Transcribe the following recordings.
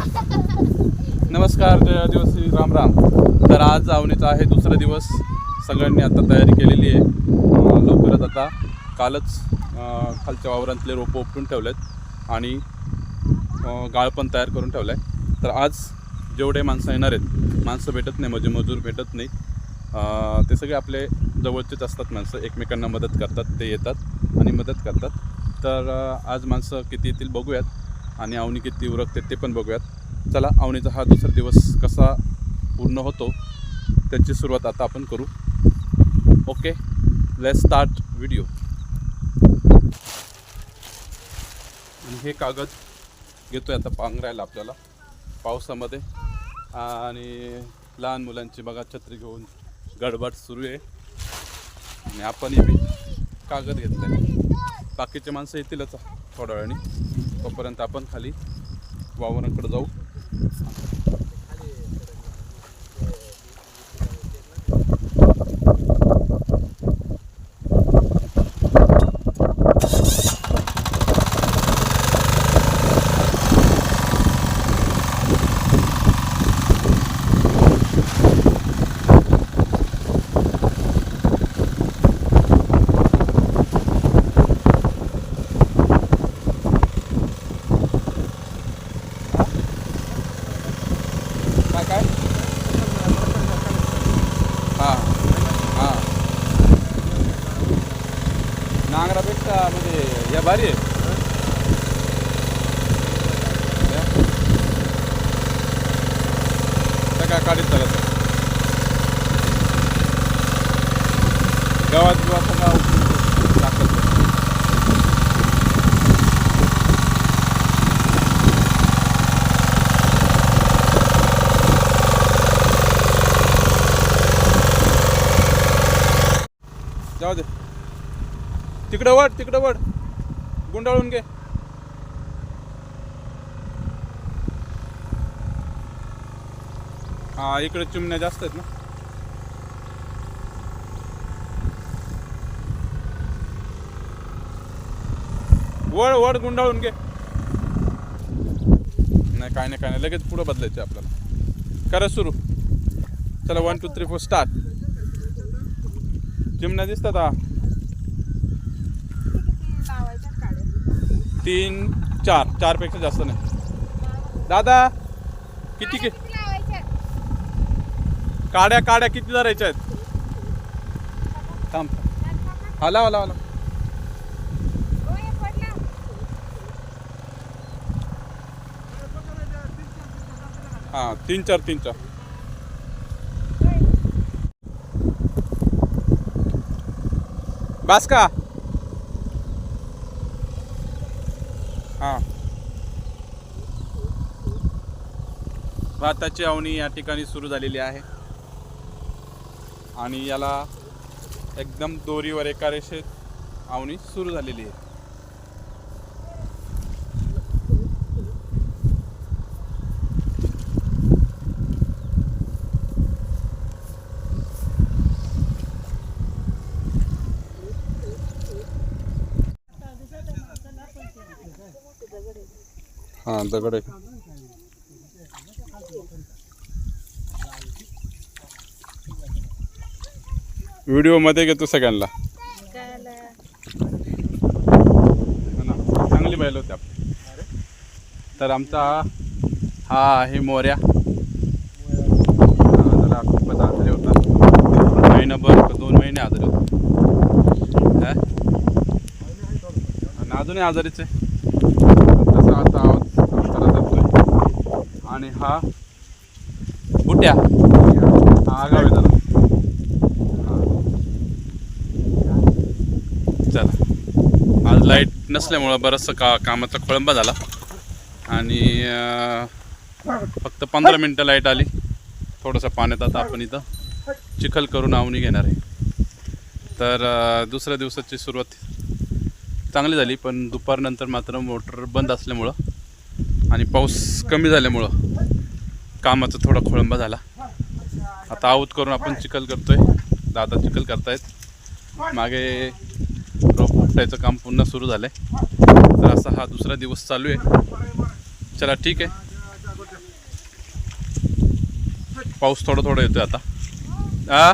नमस्कार जय श्री राम राम. तर आज आवणीचा आहे दुसरा दिवस. सगळ्यांनी आता तयारी केलेली आहे. लवकरच आता कालच खालच्या वावरांतले रोपं उपटून ठेवलेत आणि गाळ पण तयार करून ठेवलं आहे तर आज जेवढे माणसं येणार आहेत माणसं भेटत नाही म्हणजे मजूर भेटत नाही. ते सगळे आपले जवळचेच असतात माणसं. एकमेकांना मदत करतात ते येतात आणि मदत करतात. तर आज माणसं किती येतील बघूयात. आणि अवनी किती उरकते ते पण बघूयात. चला अवनीचा हा दुसरा दिवस कसा पूर्ण होतो त्याची सुरुवात आता आपण करू. ओके लेट स्टार्ट व्हिडिओ आणि हे कागद घेतोय आता पांघरायला आपल्याला पावसामध्ये. आणि लहान मुलांची बघा छत्री घेऊन गडबड सुरू आहे. आणि आपणही बी कागद आहे बाकीचे माणसं येतीलच थोड्या वेळाने. तोपर्यंत आपण खाली वावरांकडे जाऊ काय काय हां हां का म्हणजे या भारी आहे? काय काढीत चालत गावात गावात सगळा टाकत जाऊ दे तिकडं वड तिकडं वड गुंडाळून घे. हा इकडे चिमण्या जास्त आहेत ना. वड वड गुंडाळून घे. नाही काय नाही काय नाही. लगेच पुढं बदलायचं आपल्याला. करा सुरू. चला one two three four start चिमण्या दिसतात हा. तीन चार चारपेक्षा जास्त नाही. दादा किती कि काड्या काड्या किती धरायच्या आहेत? थांब. हला हला हला हां तीन चार तीन चार. बास का भाताची आवणी या ठिकाणी सुरू झालेली आहे. आणि याला एकदम दोरीवर एका रेषेत आवणी सुरू झालेली आहे. हां दगड आहे. व्हिडिओमध्ये घेतो सगळ्यांना. हो चांगली बैल होती आपली. तर आमचा हा आहे मोऱ्या हा, खूपच आजारी होता. महिनाभर दोन महिने आजारी होता. आणि अजूनही आजारीच आहे. तसा आता आवाज जातोय आणि हा बुट्या हा आगाव आहे जरा चला आज लाइट नसल्यामुळं बरंचसं का कामाचा खोळंबा झाला. आणि फक्त पंधरा मिनटं लाइट आली. थोडंसं पाण्यात आता आपण इथं चिखल करून आवणी घेणार आहे. तर दुसऱ्या दिवसाची सुरुवात चांगली झाली पण दुपारनंतर मात्र मोटर बंद असल्यामुळं आणि पाऊस कमी झाल्यामुळं कामाचा थोडा खोळंबा झाला. आता आऊत करून आपण चिखल करतोय. दादा चिखल करतायत. मागे उपटायचं काम पुन्हा सुरू झालंय. तर असा हा दुसरा दिवस चालू आहे. चला ठीक आहे. पाऊस थोडं थोडं येतोय आता. आ?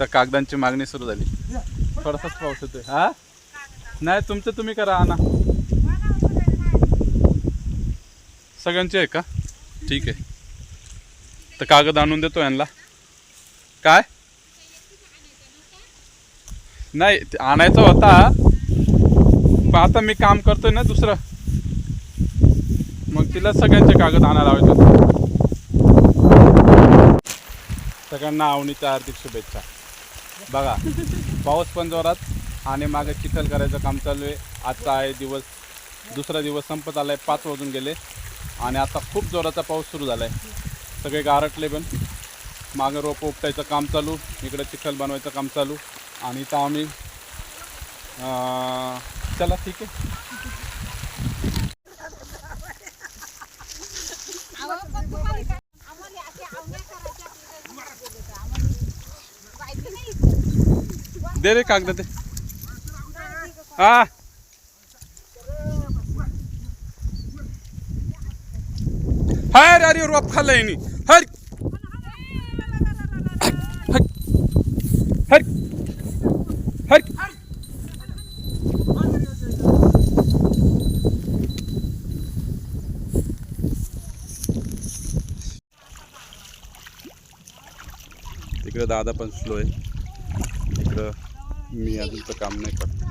तर कागदांची मागणी सुरू झाली. थोडासाच पाऊस येतोय. हा नाही तुमचं तुम्ही करा आणा. सगळ्यांची आहे का? ठीक आहे. तर कागद आणून देतो यांना. काय? नाही ते आणायचा होता. पण आता मी काम करतोय ना दुसरं. मग तिला सगळ्यांचे कागद आणायला हवे सगळ्यांना आवणीच्या हार्दिक शुभेच्छा. बघा पाऊस पण जोरात आणि मागे चिखल करायचं काम चालू आहे. आजचा आहे दिवस दुसरा दिवस संपत आलाय पाच वाजून गेले. आणि आता खूप जोराचा पाऊस सुरू झाला आहे सगळे गारटले पण. मागं रोपं उपटायचं काम चालू. इकडं चिखल बनवायचं काम चालू. आणि इथं आम्ही चला ठीक आहे. दे रे कागद ते. हा. हर अरे रोप खाल्लं हर दादा पण स्लो आहे. तिकडं मी अजून तर काम नाही करत.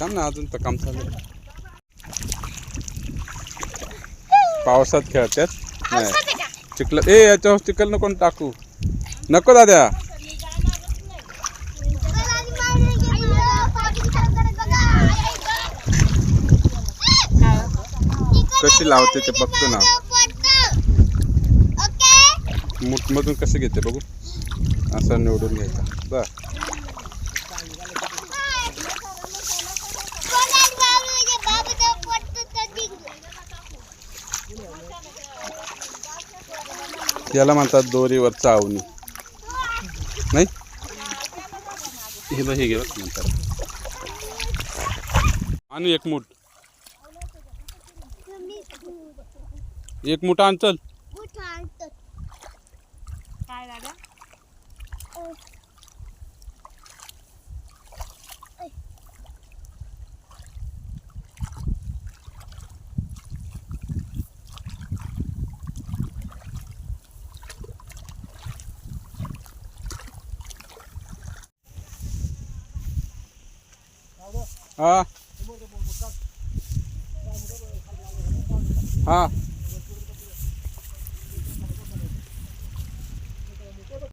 थांब ना अजून तर काम चालू. पावसात खेळतात नाही. चिखल ए याच्यावर चिखल नको टाकू. नको दाद्या कशी लावते ते बघतो ना. मुठमधून कसं घेते बघू? असं निवडून घ्यायचा. बर याला म्हणतात दोरीवर चावणी. नाही? हे बघ हे घे म्हणतात आणि एक मूठ. एक मुठ आण चल काय दादा हा हा